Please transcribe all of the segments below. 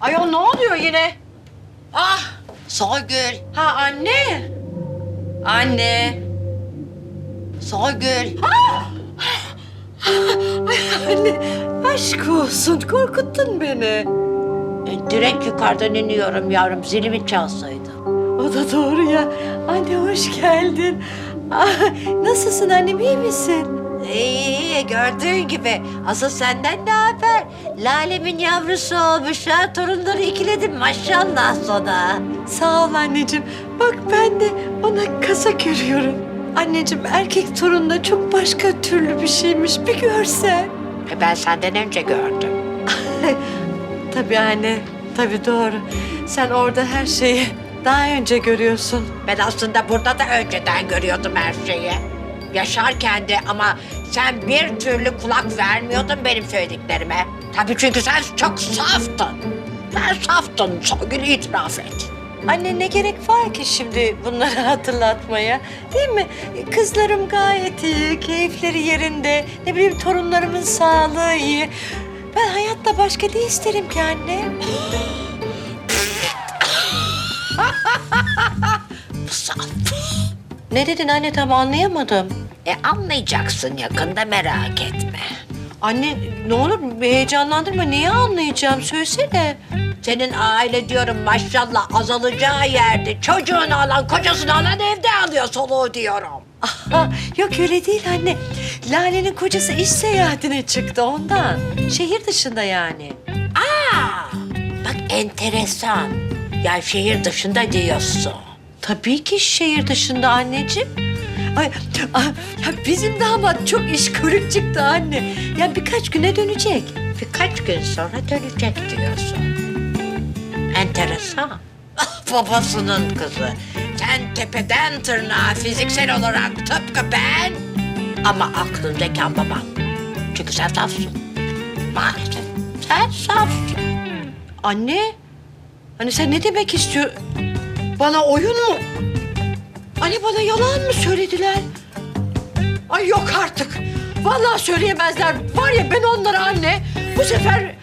Ayol ne oluyor yine? Ah Soygül, ha anne. Anne. Soygül. Anne aşk olsun korkuttun beni. E, direkt yukarıdan iniyorum yavrum. Zilimi çalsaydı. O da doğru ya. Anne hoş geldin. Ah, nasılsın annem iyi misin? İyi, gördüğün gibi. Asıl senden ne haber? Lalemin yavrusu olmuş ha. Torunları ikiledim maşallah sana. Sağ ol anneciğim. Bak ben de ona kasa görüyorum. Anneciğim erkek torun da çok başka türlü bir şeymiş bir görsen. E, ben senden önce gördüm. Tabii anne, tabii doğru. Sen orada her şeyi daha önce görüyorsun. Ben aslında burada da önceden görüyordum her şeyi. Yaşarken de ama sen bir türlü kulak vermiyordun benim söylediklerime. Tabii çünkü sen çok saftın. Sen saftın Songül itiraf et. Anne ne gerek var ki şimdi bunları hatırlatmaya? Değil mi? Kızlarım gayet iyi, keyifleri yerinde. Ne bileyim torunlarımın sağlığı iyi. Ben hayatta başka ne isterim ki anne? Ne dedin anne tam anlayamadım. E anlayacaksın yakında merak etme. Anne ne olur heyecanlandırma. Neyi anlayacağım? Söylesene. Senin aile diyorum maşallah azalacağı yerde çocuğunu alan kocasını alan evde alıyor soluğu diyorum. Aha, yok öyle değil anne. Lale'nin kocası iş seyahatine çıktı ondan. Şehir dışında yani. Aa, bak enteresan. Yani şehir dışında diyorsun. Tabii ki şehir dışında anneciğim. Ay, ay, ya bizim damat çok işkolik çıktı anne. Ya birkaç güne dönecek. Birkaç gün sonra dönecek diyorsun. Enteresan. Ah, Babasının kızı. Sen tepeden tırnağa fiziksel olarak tıpkı ben. Ama aklın zekan baban. Çünkü sen safsın. Maalesef. Sen safsın. Anne, hani sen ne demek istiyor? Bana oyun mu? Anne bana yalan mı söylediler? Ay yok artık. Vallahi söyleyemezler. Var ya ben onlara anne bu sefer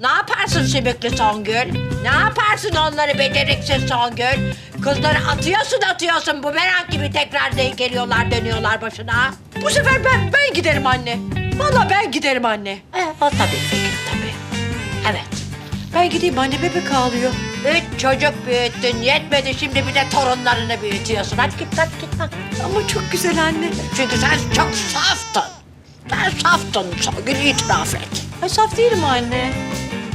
Ne yaparsın sümüklü Songül? Ne yaparsın onları beceriksiz Songül? Kızları atıyorsun atıyorsun bu merak gibi tekrar denk geliyorlar dönüyorlar başına. bu sefer ben ben giderim anne. Vallahi ben giderim anne. E, o tabii fikir tabii. Evet. Ben gideyim anne bebek ağlıyor. Üç çocuk büyüttün yetmedi şimdi bir de torunlarını büyütüyorsun. Hadi git hadi git. hadi. Ama çok güzel anne. Çünkü sen çok saftın. Sen saftın Songül itiraf et. Ay saf değilim anne.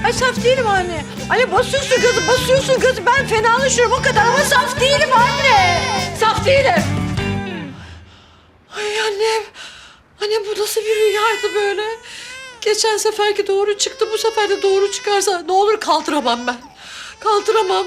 Ay saf değilim anne. Anne basıyorsun gazı, basıyorsun gazı. Ben fenalaşıyorum o kadar ama saf değilim anne. Saf değilim. Ay annem. Annem bu nasıl bir rüyaydı böyle? Geçen seferki doğru çıktı. Bu sefer de doğru çıkarsa ne olur kaldıramam ben. Kaldıramam.